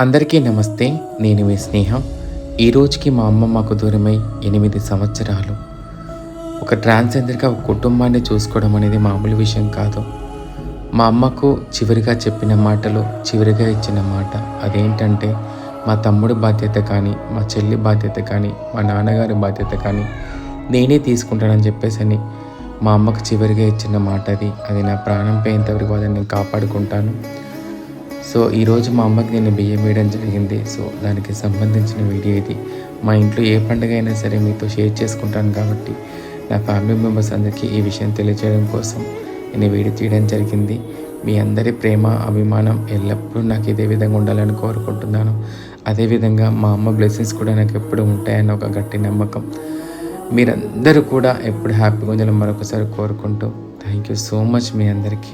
అందరికీ నమస్తే నేను మీ స్నేహం. ఈ రోజుకి మా అమ్మ మాకు దూరమై ఎనిమిది సంవత్సరాలు. ఒక ట్రాన్స్జెండర్గా ఒక కుటుంబాన్ని చూసుకోవడం అనేది మామూలు విషయం కాదు. మా అమ్మకు చివరిగా చెప్పిన మాటలు చివరిగా ఇచ్చిన మాట అదేంటంటే మా తమ్ముడు బాధ్యత కానీ మా చెల్లి బాధ్యత కానీ మా నాన్నగారి బాధ్యత కానీ నేనే తీసుకుంటానని చెప్పేసి అని మా అమ్మకు చివరిగా ఇచ్చిన మాట అది. అది నా ప్రాణం పోయేంతవరకు వాళ్ళని నేను కాపాడుకుంటాను? సో ఈరోజు మా అమ్మకి నేను బియ్యం వేయడం జరిగింది. సో దానికి సంబంధించిన వీడియో ఇది. మా ఇంట్లో ఏ పండుగ అయినా సరే మీతో షేర్ చేసుకుంటాను కాబట్టి నా ఫ్యామిలీ మెంబర్స్ అందరికీ ఈ విషయం తెలియజేయడం కోసం నేను వీడియో తీయడం జరిగింది. మీ అందరి ప్రేమ అభిమానం ఎల్లప్పుడూ నాకు ఇదే విధంగా ఉండాలని కోరుకుంటున్నాను. అదేవిధంగా మా అమ్మ బ్లెస్సింగ్స్ కూడా నాకు ఎప్పుడు ఉంటాయన్న ఒక గట్టి నమ్మకం. మీరందరూ కూడా ఎప్పుడు హ్యాపీగా ఉండాలని మరొకసారి కోరుకుంటూ థ్యాంక్ యూ సో మచ్ మీ అందరికీ.